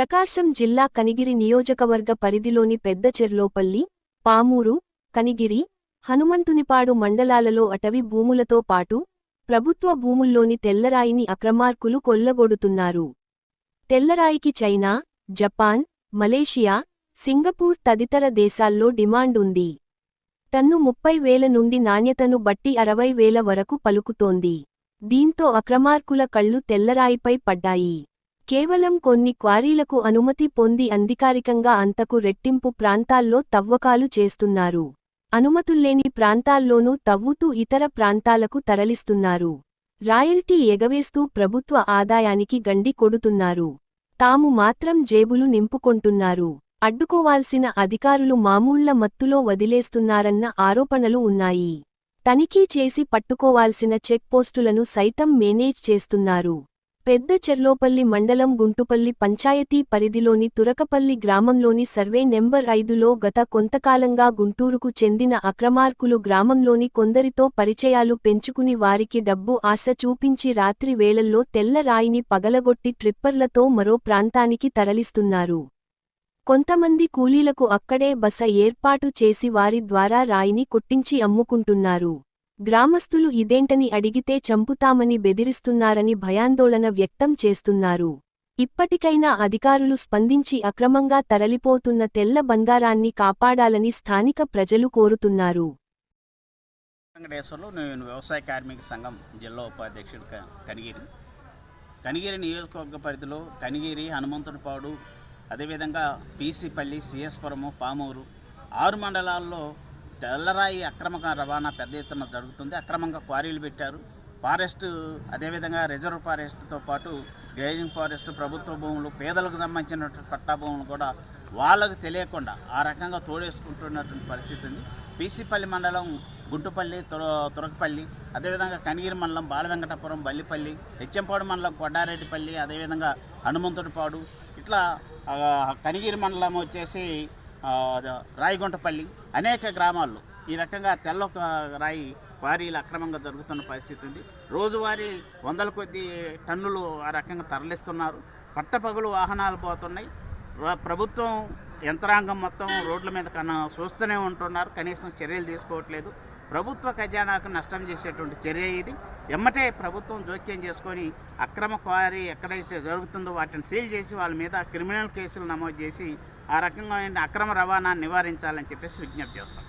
ప్రకాశం జిల్లా కనిగిరి నియోజకవర్గ పరిధిలోని పెద్దచెర్లోపల్లి పామూరు కనిగిరి హనుమంతునిపాడు మండలాలలో అటవీ భూములతో పాటు ప్రభుత్వ భూముల్లోని తెల్లరాయిని అక్రమార్కులు కొల్లగొడుతున్నారు. తెల్లరాయికి చైనా జపాన్ మలేషియా సింగపూర్ తదితర దేశాల్లో డిమాండ్ ఉంది. టన్ను ముప్పై వేల నుండి నాణ్యతను బట్టి అరవై వేల వరకు పలుకుతోంది. దీంతో అక్రమార్కుల కళ్ళు తెల్లరాయిపై పడ్డాయి. కేవలం కొన్ని క్వారీలకు అనుమతి పొంది అధికారికంగా అంతకు రెట్టింపు ప్రాంతాల్లో తవ్వకాలు చేస్తున్నారు. అనుమతుల్లేని ప్రాంతాల్లోనూ తవ్వుతూ ఇతర ప్రాంతాలకు తరలిస్తున్నారు. రాయల్టీ ఎగవేస్తూ ప్రభుత్వ ఆదాయానికి గండి కొడుతున్నారు. తాము మాత్రం జేబులు నింపుకొంటున్నారు. అడ్డుకోవాల్సిన అధికారులు మామూళ్ళ మత్తులో వదిలేస్తున్నారన్న ఆరోపణలు ఉన్నాయి. తనిఖీ చేసి పట్టుకోవాల్సిన చెక్ పోస్టులను సైతం మేనేజ్ చేస్తున్నారు. పెద్ద చెర్లోపల్లి మండలం గుంటుపల్లి పంచాయతీ పరిధిలోని తురకపల్లి గ్రామంలోని సర్వే నెంబర్ ఐదులో గత కొంతకాలంగా గుంటూరుకు చెందిన అక్రమార్కులు గ్రామంలోని కొందరితో పరిచయాలు పెంచుకుని వారికి డబ్బు ఆశ చూపించి రాత్రి వేళల్లో తెల్ల రాయిని పగలగొట్టి ట్రిప్పర్లతో మరో ప్రాంతానికి తరలిస్తున్నారు. కొంతమంది కూలీలకు అక్కడే బస ఏర్పాటు చేసి వారి ద్వారా రాయిని కొట్టించి అమ్ముకుంటున్నారు. గ్రామస్తులు ఇదేంటని అడిగితే చంపుతామని బెదిరిస్తున్నారని భయాందోళన వ్యక్తం చేస్తున్నారు. ఇప్పటికైనా అధికారులు స్పందించి అక్రమంగా తరలిపోతున్న తెల్ల బంగారాన్ని కాపాడాలని స్థానిక ప్రజలు కోరుతున్నారు. వెంకటేశ్వర్లు నేను వ్యవసాయ కార్మిక సంఘం జిల్లా ఉపాధ్యక్షుడు కనిగిరి. కనిగిరి నియోజకవర్గ పరిధిలో కనిగిరి హనుమంతుడిపాడు అదేవిధంగా పీసీపల్లి సిఎస్పురము పామూరు ఆరు మండలాల్లో తెల్లరాయి అక్రమ రవాణా పెద్ద ఎత్తున జరుగుతుంది. అక్రమంగా క్వారీలు పెట్టారు. ఫారెస్ట్ అదేవిధంగా రిజర్వ్ ఫారెస్ట్తో పాటు గ్రేజింగ్ ఫారెస్ట్ ప్రభుత్వ భూములు పేదలకు సంబంధించిన పట్టా భూములు కూడా వాళ్ళకు తెలియకుండా ఆ రకంగా తోడేసుకుంటున్నటువంటి పరిస్థితి ఉంది. పీసీపల్లి మండలం గుంటుపల్లి తుర తురకపల్లి అదేవిధంగా కనిగిరి మండలం బాలవెంకటపురం బల్లిపల్లి హెచ్చంపాడు మండలం కొడ్డారెడ్డిపల్లి అదేవిధంగా హనుమంతుడిపాడు. ఇట్లా కనిగిరి మండలం వచ్చేసి రాయిగుంటపల్లి అనేక గ్రామాల్లో ఈ రకంగా తెల్ల రాయి క్వారీలు అక్రమంగా జరుగుతున్న పరిస్థితి ఉంది. రోజువారీ వందల కొద్ది టన్నులు ఆ రకంగా తరలిస్తున్నారు. పట్టపగులు వాహనాలు పోతున్నాయి. ప్రభుత్వం యంత్రాంగం మొత్తం రోడ్ల మీద కన్నా చూస్తూనే ఉంటున్నారు. కనీసం చర్యలు తీసుకోవట్లేదు. ప్రభుత్వ ఖజానాకు నష్టం చేసేటువంటి చర్య ఇది. ఎమ్మటే ప్రభుత్వం జోక్యం చేసుకొని అక్రమ క్వారీ ఎక్కడైతే జరుగుతుందో వాటిని సీల్ చేసి వాళ్ళ మీద క్రిమినల్ కేసులు నమోదు చేసి ఆ రకంగా అక్రమ రవాణాన్ని నివారించాలని చెప్పేసి విజ్ఞప్తి చేస్తాం.